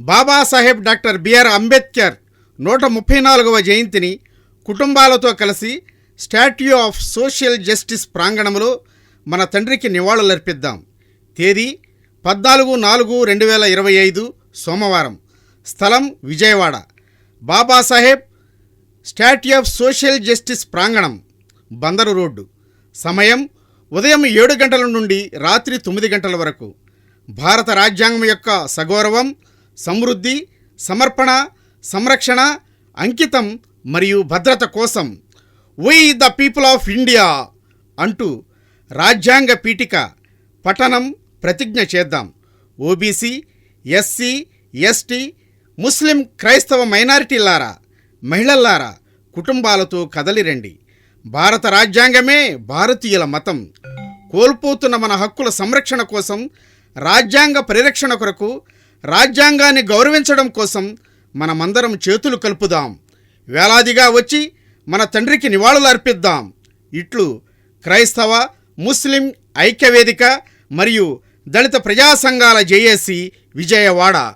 Babasaheb doctor BR Ambedkar నూట ముప్పై నాలుగవ జయంతిని కుటుంబాలతో కలిసి స్టాట్యూ ఆఫ్ సోషల్ జస్టిస్ ప్రాంగణంలో మన తండ్రికి నివాళులర్పిద్దాం. తేదీ పద్నాలుగు నాలుగు రెండు వేల ఇరవై ఐదు సోమవారం. స్థలం Vijayawada. Babasaheb statue of social justice ప్రాంగణం బందరు రోడ్డు. సమయం ఉదయం ఏడు గంటల నుండి రాత్రి తొమ్మిది గంటల వరకు. భారత రాజ్యాంగం యొక్క సగౌరవం సమృద్ధి సమర్పణ సంరక్షణ అంకితం మరియు భద్రత కోసం we the people of India అంటూ రాజ్యాంగ పీఠిక పఠనం ప్రతిజ్ఞ చేద్దాం. ఓబీసీ ఎస్సీ ఎస్టీ ముస్లిం క్రైస్తవ మైనారిటీలారా మహిళల్లారా కుటుంబాలతో కదలిరండి భారత రాజ్యాంగమే భారతీయుల మతం. కోల్పోతున్న మన హక్కుల సంరక్షణ కోసం రాజ్యాంగ పరిరక్షణ కొరకు రాజ్యాంగాన్ని గౌరవించడం కోసం మనమందరం చేతులు కలుపుదాం. వేలాదిగా వచ్చి మన తండ్రికి నివాళులు అర్పిద్దాం. ఇట్లు క్రైస్తవ ముస్లిం ఐక్యవేదిక మరియు దళిత ప్రజా సంఘాల జేఏసీ విజయవాడ.